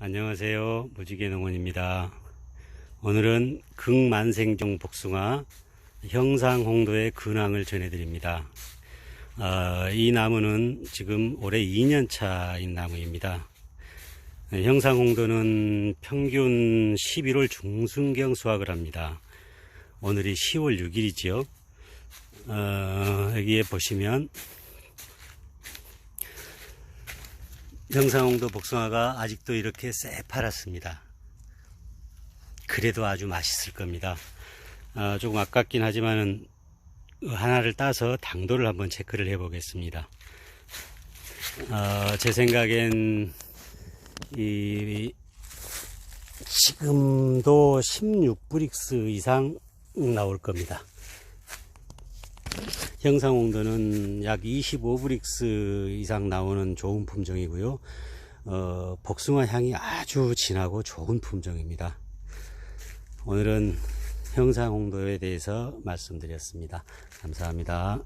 안녕하세요. 무지개 농원입니다. 오늘은 극만생종 복숭아 형상홍도의 근황을 전해드립니다. 아, 이 나무는 지금 올해 2년 차인 나무입니다. 네, 형상홍도는 평균 11월 중순경 수확을 합니다. 오늘이 10월 6일이지요. 어, 여기에 보시면 영상홍도 복숭아가 아직도 이렇게 새파랗습니다. 그래도 아주 맛있을 겁니다. 아, 조금 아깝긴 하지만은 하나를 따서 당도를 한번 체크를 해 보겠습니다. 아, 제 생각엔 이 지금도 16브릭스 이상 나올 겁니다. 형상홍도는 약 25브릭스 이상 나오는 좋은 품종이고요. 어, 복숭아 향이 아주 진하고 좋은 품종입니다. 오늘은 형상홍도에 대해서 말씀드렸습니다. 감사합니다.